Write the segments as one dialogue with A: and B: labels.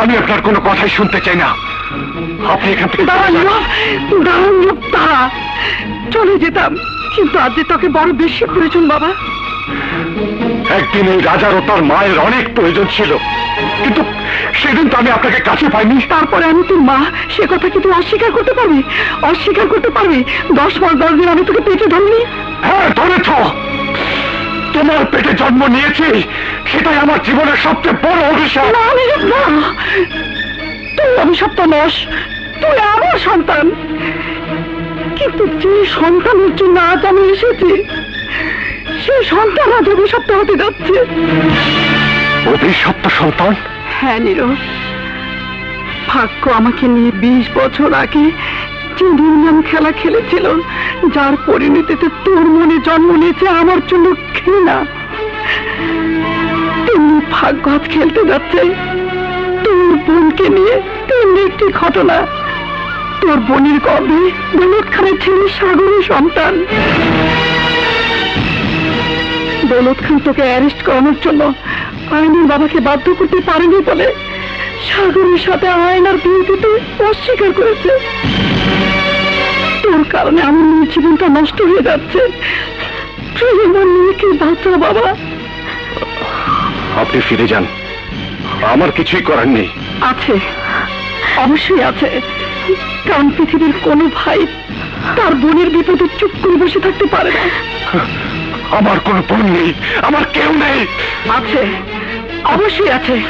A: আমি আপনার কোনো কথাই শুনতে চাই না। আপনি এখান থেকে
B: দাঁড়ান নীরব, চলে যেতাম কিন্তু আজ যে তোকে বড় বেশি প্রয়োজন বাবা।
A: একদিন এই রাজার ও তার মায়ের অনেক প্রয়োজন ছিল। কিন্তু সেদিন তো আমি আপনাকে কাছে পাইনি।
B: তারপরে আমি তোর মা সে কথা কি তুই অস্বীকার করতে পারবি? অস্বীকার করতে পারবি? দশ মাস দশ দিন আমি তোকে পেটে ধরলি
A: হ্যাঁ ধরেছ। তোমার পেটে জন্ম নিয়েছি সেটাই আমার জীবনের সবচেয়ে বড় অভিশাপ।
B: তুই অভিশপ্ত নস তুই আমার সন্তান। কিন্তু যে সন্তানের জন্য আজ আমি এসেছি সে সন্তান আজ অভিশপ্ত হতে যাচ্ছে।
A: অভিশপ্ত সন্তান।
B: হ্যাঁ নীরব। ভাগ্য আমাকে নিয়ে বিশ বছর আগে যে দুর্নাম খেলা খেলেছিল, যার পরিণতিতে তোর মনে জন্ম নিয়েছে, আমার জন্য ঘৃণা। তেমনি ভাগ্য খেলতে যাচ্ছে, তোর বোনকে নিয়ে তেমনি একটি ঘটনা। তোর বোনের গর্ভে দৌলত খানের ছেলে সাগরের সন্তান। দৌলত খান তোকে অ্যারেস্ট করানোর জন্য আইনের বাবাকে বাধ্য করতে পারেনি বলে সাগরের সাথে আয়নার বিয়ে দিতে অস্বীকার করেছে। তোর কারণে আমার মেয়ের জীবনটা নষ্ট হয়ে যাচ্ছে। তুই আমার মেয়েকে বাঁচা বাবা।
A: আপনি ফিরে যান। আমার কিছুই করার নেই।
B: আছে। অবশ্যই আছে। কারণ পৃথিবীর কোনো ভাই তার বোনের বিপদে চুপ করে বসে থাকতে পারে না।
A: আমার কোনো বোন নেই। আমার কেউ নেই।
B: আছে। অবশ্যই আছে।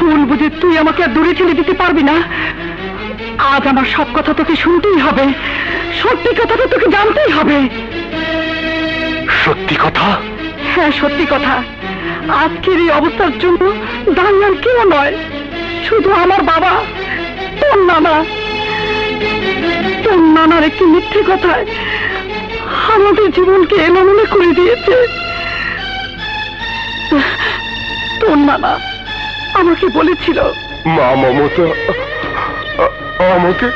B: ভুল বুঝে তুই আমাকে আর দূরে ঠেলে দিতে পারবি না। আজ আমার সব কথা তোকে শুনতেই হবে। সত্যি কথাটা তোকে জানতেই হবে।
A: সত্যি কথা?
B: হ্যাঁ সত্যি কথা। আজকের এই অবস্থার জন্য দাঁড়িয়ে আর কেউ নয় শুধু আমার বাবা তোর নানা। তোর নানার একটি মিথ্যে কথায় আমাদের জীবনকে এলোমেলো করে দিয়েছে। তোর নানা আমাকে বলেছিল
A: মা মমতা আমাকে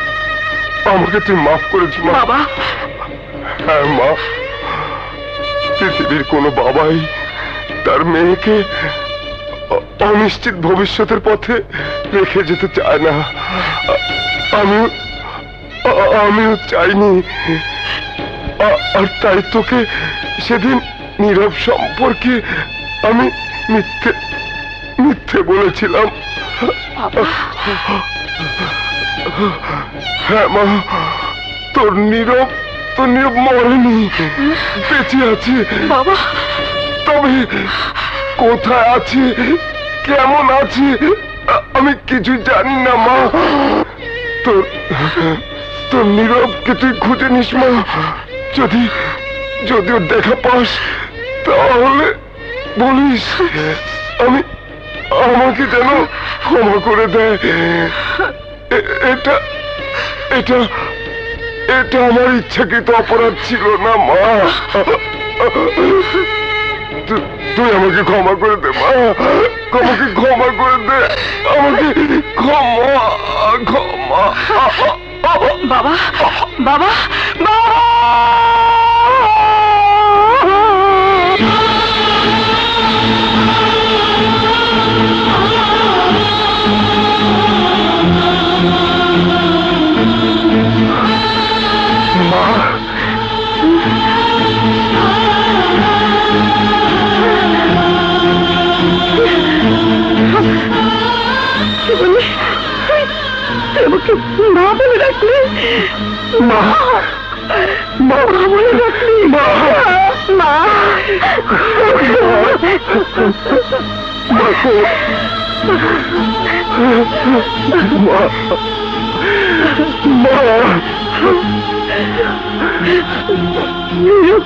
A: আমাকে তুই মাফ করেছি
B: বাবা।
A: হ্যাঁ মা। পৃথিবীর কোনো বাবাই তার মেয়েকে অনিশ্চিত ভবিষ্যতের পথে রেখে যেতে চায় না। আ- আমিও চাইনি। আর তাই তোকে সেদিন নীরব সম্পর্কে আমি মিথ্যে মিথ্যে বলেছিলাম। হ্যাঁ মা। তোর নীরব তোর নীরব মরেনি বেঁচে আছে।
B: বাবা।
A: তবে কোথায় আছে? কেমন আছে? আমি কিছু জানি না মা। তোর তোর নীরবকে তুই খুঁজে নিস মা। যদি যদি ওর দেখা পাস তাহলে বলিস আমি আমাকে যেন ক্ষমা করে দেয়। এটা এটা এটা আমার ইচ্ছাকৃত অপরাধ ছিল না, মা। তুই আমাকে ক্ষমা করে দে, মা। আমাকে ক্ষমা করে দে। আমাকে ক্ষমা ক্ষমা।
B: বাবা বাবা বাবা। আমাকে মা বলে মা মা বলে মা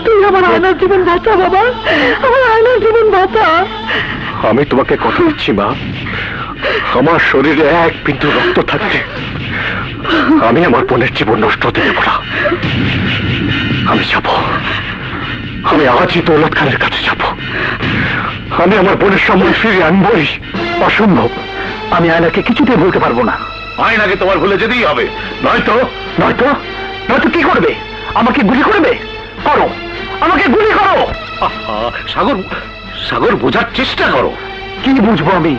B: তুই আমার আয়নার জীবন বাঁচা বাবা। আমার আয়নার জীবন বাঁচা
A: আমি তোমাকে কথা দিচ্ছি, মা। আমার শরীরে এক বিন্দু রক্ত থাকতে আমি আমার বোনের জীবন নষ্ট হতে দেবো না। আমি যাব। আমি আজই দৌলত খানের কাছে যাব। আমি আমার বোনের সম্মান ফিরিয়ে আনবই। অসম্ভব। আমি আয়নাকে কিছুতেই বলতে পারব না। আয়নাকে তোমার ভুলে যেতেই হবে। নয়তো? নয়তো? নয়তো কি করবে? আমাকে গুলি করবে? করো। আমাকে গুলি করো! সাগর সাগর বোঝার চেষ্টা করো। কি বুঝব আমি?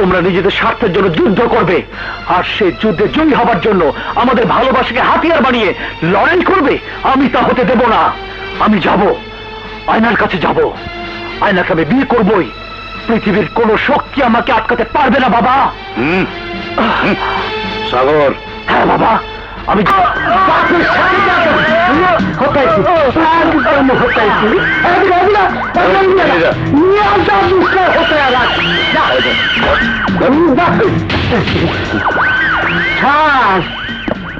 A: তোমরা নিজেদের স্বার্থের জন্য যুদ্ধ করবে। আর সে যুদ্ধে জয়ী হবার জন্য আমাদের ভালোবাসাকে হাতিয়ার বানিয়ে লড়াই করবে। আমি তা হতে দেব না। আমি যাব। আয়নার কাছে যাব। আয়নাকে আমি বিয়ে করবই। পৃথিবীর কোন শক্তি আমাকে আটকাতে পারবে না বাবা। সাগর। হ্যাঁ বাবা। আমি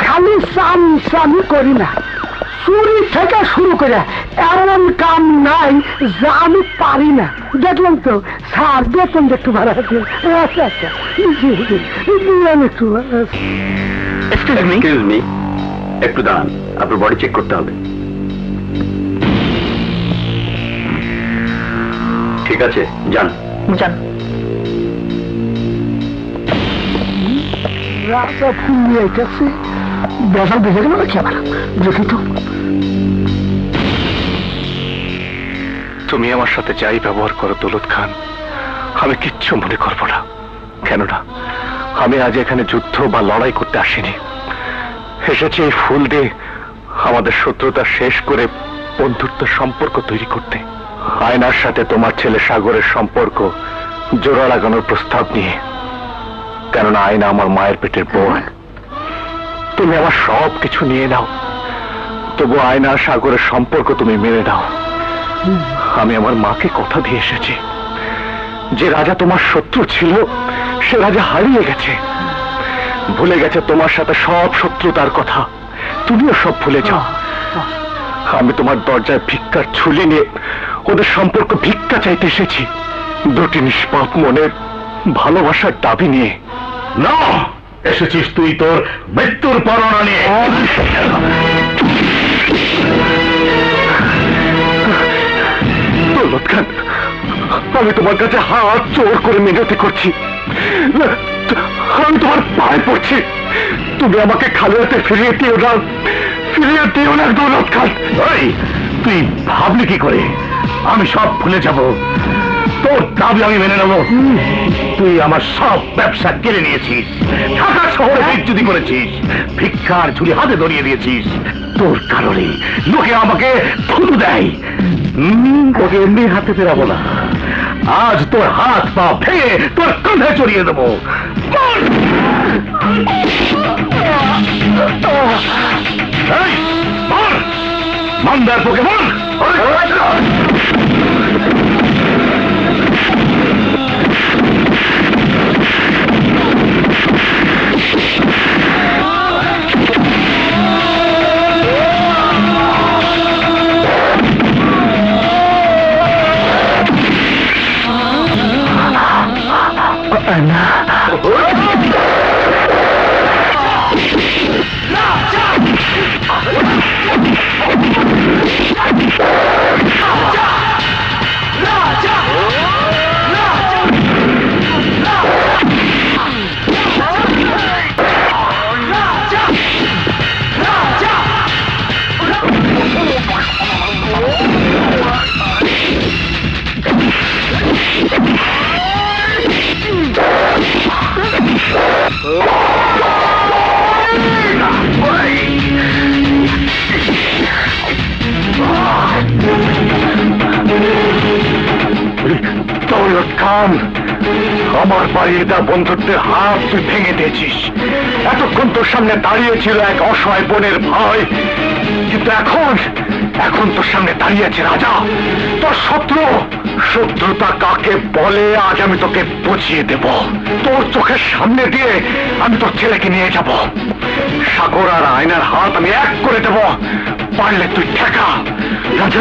B: খালি সাম সামি করি না। চুরি থেকে শুরু করে এমন কাম নাই যা আমি পারি না। দেখলাম তো, স্যার, বেতন একটু ভাড়া আছে আচ্ছা। আচ্ছা একটু
A: এক্সকিউজ মি এক্সকিউজ মি একটু দাঁড়ান। আপনার বডি চেক করতে হবে। ঠিক আছে যান।
B: জান রাজা ফুল নিয়ে গেছে বেসাল বেঁচে গেল খেলা দেখি তো।
A: তুমি আমার সাথে যাই ব্যবহার করো দৌলত খান আমি কিচ্ছু মনে করব না। কেননা আমি আজ এখানে যুদ্ধ বা লড়াই করতে আসিনি। এসেছি এই ফুল দিয়ে আমাদের শত্রুতা শেষ করে বন্ধুত্ব সম্পর্ক তৈরি করতে। আয়নার সাথে তোমার ছেলে সাগরের সম্পর্ক জোড়া লাগানোর প্রস্তাব নিয়ে। কেননা আয়না আমার মায়ের পেটের বোন। তুমি আমার সব কিছু নিয়ে নাও। তবু আয়না সাগরের সম্পর্ক তুমি মেনে নাও। আমি আমার মাকে কথা দিয়ে এসেছি। যে রাজা তোমার শত্রু ছিল সে রাজা হারিয়ে গেছে। ভুলে গেছে তোমার সাথে সব শত্রুতার কথা। তুমিও সব ভুলে যাও। আমি তোমার দরজায় ভিক্ষার ছুলি নিয়ে ওদের সম্পর্ক ভিক্ষা চাইতে এসেছি। দুটি নিষ্পাপ মনের ভালোবাসার দাবি নিয়ে।
C: না, এসেছিস তুই তোর মৃত্যুর পরোনা নিয়ে।
A: খান, আমি তোমার কাছে হাত জোর করে মিনতি করছি। আমি তোমার পায়ে পড়ছি। তুমি আমাকে খালি হাতে ফিরিয়ে দিও না ফিরিয়ে দিও না দৌলত খান।
C: ওই তুই ভাবলি কি করে? আমি সব ভুলে যাব। তোর দাবি আমি মেনে নেব। তুই আমার সব ব্যবসা কেড়ে নিয়েছিস। ঢাকা শহরে বিচ্যুতি করেছিস। ভিক্ষার ঝুলি হাতে ধরিয়ে দিয়েছিস। তোর কারণে লোকে আমাকে থুতু দেয়। তোকে এমনি হাতে ফেরাবো না। আজ তোর হাত পা ভেঙে তোর কাঁধে চড়িয়ে দেবো। মন্দার পোকে বল!
A: খান আমার বাড়ির দা বন্ধুত্বের হাত তুই ভেঙে দিয়েছিস। এতক্ষণ তোর সামনে দাঁড়িয়ে ছিল এক অসহায় বোনের ভয় কিন্তু এখন এখন তোর সামনে দাঁড়িয়ে আছে রাজা। তোর শত্রু, শত্রুতা কাকে বলে, আজ আমি তোকে বুঝিয়ে দেব। তোর চোখের সামনে দিয়ে আমি তোর ছেলেকে নিয়ে যাব। সাগর আর আয়নার হাত আমি এক করে দেব। পারলে তুই ঠেকা। রাজা